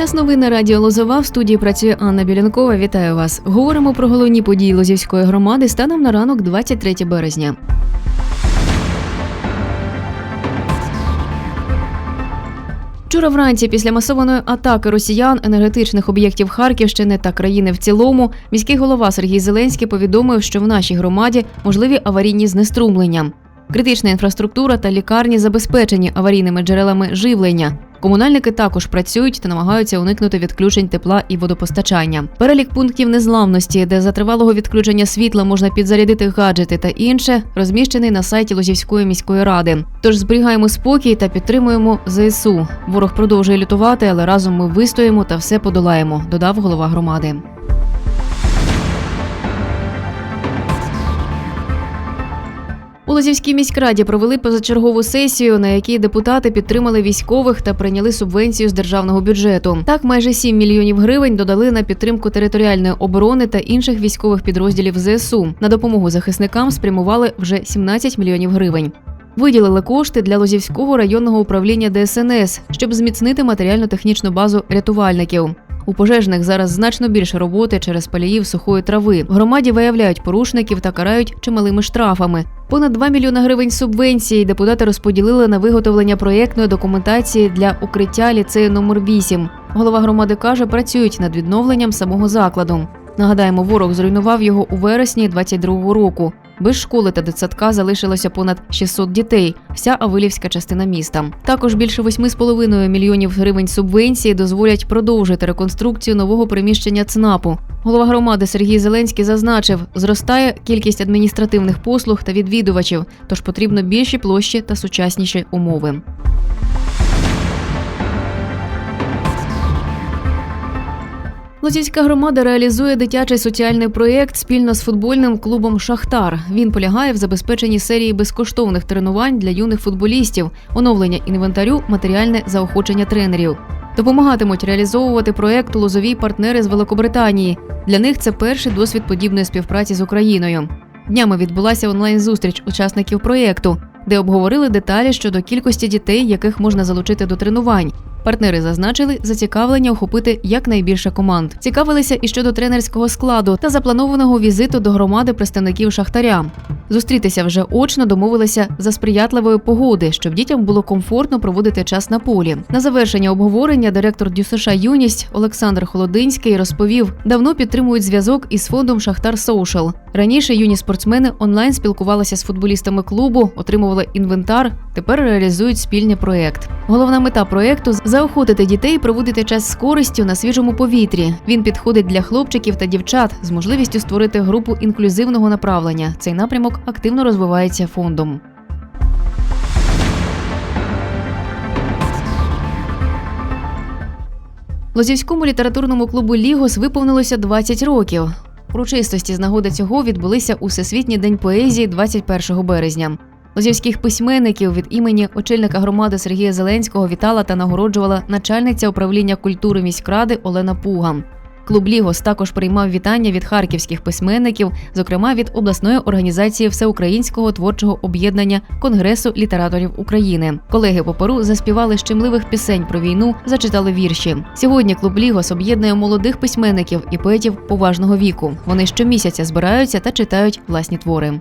Час новин на радіо Лозова в студії працює Анна Білянкова. Вітаю вас. Говоримо про головні події Лозівської громади станом на ранок 23 березня. Вчора вранці, після масованої атаки росіян, енергетичних об'єктів Харківщини та країни в цілому, міський голова Сергій Зеленський повідомив, що в нашій громаді можливі аварійні знеструмлення. Критична інфраструктура та лікарні забезпечені аварійними джерелами живлення. Комунальники також працюють та намагаються уникнути відключень тепла і водопостачання. Перелік пунктів незламності, де за тривалого відключення світла можна підзарядити гаджети та інше, розміщений на сайті Лозівської міської ради. Тож зберігаємо спокій та підтримуємо ЗСУ. Ворог продовжує лютувати, але разом ми вистоїмо та все подолаємо, додав голова громади. У Лозівській міськраді провели позачергову сесію, на якій депутати підтримали військових та прийняли субвенцію з державного бюджету. Так, майже 7 мільйонів гривень додали на підтримку територіальної оборони та інших військових підрозділів ЗСУ. На допомогу захисникам спрямували вже 17 мільйонів гривень. Виділили кошти для Лозівського районного управління ДСНС, щоб зміцнити матеріально-технічну базу рятувальників. У пожежних зараз значно більше роботи через паліїв сухої трави. В громаді виявляють порушників та карають чималими штрафами. Понад 2 мільйони гривень субвенції депутати розподілили на виготовлення проєктної документації для укриття ліцею номер 8 Голова громади каже, працюють над відновленням самого закладу. Нагадаємо, ворог зруйнував його у вересні 22-го року. Без школи та дитсадка залишилося понад 600 дітей, вся Авилівська частина міста. Також більше 8,5 мільйонів гривень субвенції дозволять продовжити реконструкцію нового приміщення ЦНАПу. Голова громади Сергій Зеленський зазначив, зростає кількість адміністративних послуг та відвідувачів, тож потрібно більші площі та сучасніші умови. Лозівська громада реалізує дитячий соціальний проєкт спільно з футбольним клубом Шахтар. Він полягає в забезпеченні серії безкоштовних тренувань для юних футболістів, оновлення інвентарю, матеріальне заохочення тренерів. Допомагатимуть реалізовувати проєкт лозові партнери з Великобританії. Для них це перший досвід подібної співпраці з Україною. Днями відбулася онлайн-зустріч учасників проєкту, де обговорили деталі щодо кількості дітей, яких можна залучити до тренувань. Партнери зазначили зацікавлення охопити якнайбільше команд. Цікавилися і щодо тренерського складу та запланованого візиту до громади представників Шахтаря. Зустрітися вже очно домовилися за сприятливої погоди, щоб дітям було комфортно проводити час на полі. На завершення обговорення директор ДЮСШ Юність Олександр Холодинський розповів, давно підтримують зв'язок із фондом Шахтар Соушал. Раніше юні спортсмени онлайн спілкувалися з футболістами клубу, отримували інвентар. Тепер реалізують спільний проєкт. Головна мета проєкту заохотити дітей проводити час з користю на свіжому повітрі. Він підходить для хлопчиків та дівчат з можливістю створити групу інклюзивного направлення. Цей напрямок активно розвивається фондом. Лозівському літературному клубу Лігос виповнилося 20 років. Урочистості з нагоди цього відбулися у Всесвітній день поезії 21 березня. Лозівських письменників від імені очільника громади Сергія Зеленського вітала та нагороджувала начальниця управління культури міськради Олена Пуга. Клуб Лігос також приймав вітання від харківських письменників, зокрема від обласної організації Всеукраїнського творчого об'єднання Конгресу літераторів України. Колеги по Перу заспівали щемливих пісень про війну, зачитали вірші. Сьогодні клуб Лігос об'єднує молодих письменників і поетів поважного віку. Вони щомісяця збираються та читають власні твори.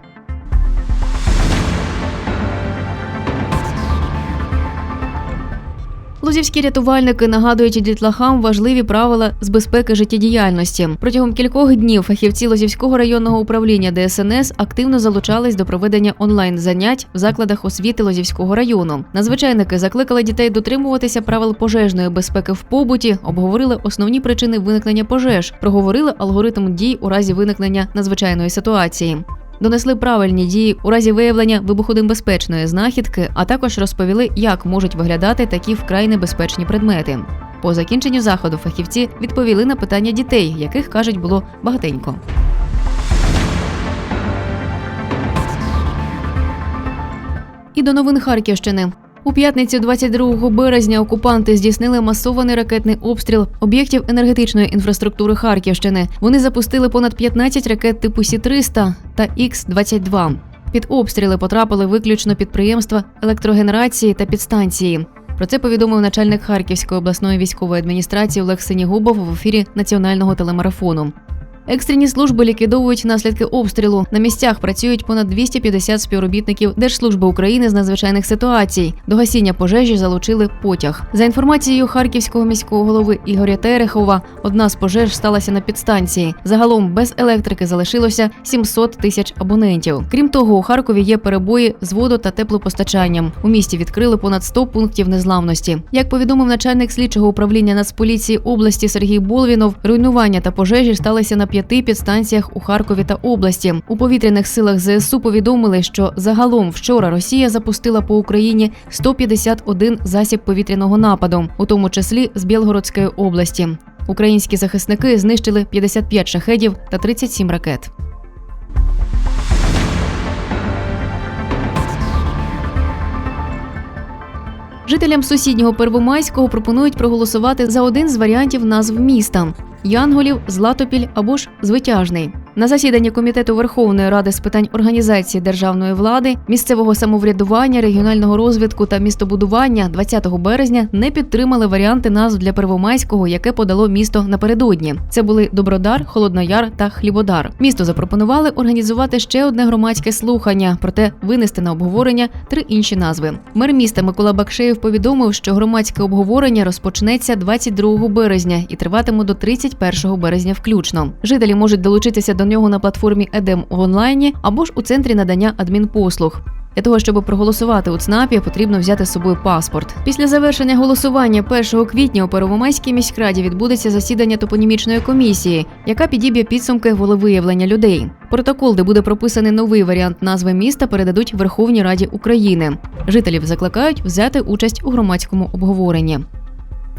Лузівські рятувальники нагадують дітлахам важливі правила з безпеки життєдіяльності. Протягом кількох днів фахівці Лозівського районного управління ДСНС активно залучались до проведення онлайн занять в закладах освіти Лозівського району. Надзвичайники закликали дітей дотримуватися правил пожежної безпеки в побуті, обговорили основні причини виникнення пожеж, проговорили алгоритм дій у разі виникнення надзвичайної ситуації донесли правильні дії у разі виявлення вибухонебезпечної знахідки, а також розповіли, як можуть виглядати такі вкрай небезпечні предмети. По закінченню заходу фахівці відповіли на питання дітей, яких кажуть було багатенько. І до новин Харківщини. У п'ятницю 22 березня окупанти здійснили масований ракетний обстріл об'єктів енергетичної інфраструктури Харківщини. Вони запустили понад 15 ракет типу Сі-300 та Х-22. Під обстріли потрапили виключно підприємства електрогенерації та підстанції. Про це повідомив начальник Харківської обласної військової адміністрації Олег Синігубов в ефірі національного телемарафону. Екстрені служби ліквідовують наслідки обстрілу. На місцях працюють понад 250 співробітників Держслужби України з надзвичайних ситуацій. До гасіння пожежі залучили потяг. За інформацією харківського міського голови Ігоря Терехова, одна з пожеж сталася на підстанції. Загалом без електрики залишилося 700 тисяч абонентів. Крім того, у Харкові є перебої з водо та теплопостачанням. У місті відкрили понад 100 пунктів незламності. Як повідомив начальник слідчого управління Нацполіції області Сергій Болвінов, руйнування та пожежі сталися на п'яти підстанціях у Харкові та області. У повітряних силах ЗСУ повідомили, що загалом вчора Росія запустила по Україні 151 засіб повітряного нападу, у тому числі з Білгородської області. Українські захисники знищили 55 шахедів та 37 ракет. Жителям сусіднього Первомайського пропонують проголосувати за один з варіантів назв міста Янголів, Златопіль або ж Звитяжний. На засіданні комітету Верховної Ради з питань організації державної влади, місцевого самоврядування, регіонального розвитку та містобудування 20 березня не підтримали варіанти назв для Первомайського, яке подало місто напередодні. Це були Добродар, Холоднояр та Хлібодар. Місто запропонували організувати ще одне громадське слухання, проте винести на обговорення три інші назви. Мер міста Микола Бакшеєв повідомив, що громадське обговорення розпочнеться 22 березня і триватиме до 31 березня включно. Жителі можуть долучитися до нього на платформі Едем в онлайні або ж у центрі надання адмінпослуг. Для того, щоб проголосувати у ЦНАПі, потрібно взяти з собою паспорт. Після завершення голосування 1 квітня у Первомайській міськраді відбудеться засідання топонімічної комісії, яка підіб'є підсумки волевиявлення людей. Протокол, де буде прописаний новий варіант назви міста, передадуть Верховній Раді України. Жителів закликають взяти участь у громадському обговоренні.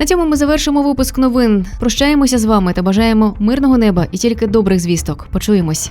На цьому ми завершимо випуск новин. Прощаємося з вами та бажаємо мирного неба і тільки добрих звісток. Почуємось.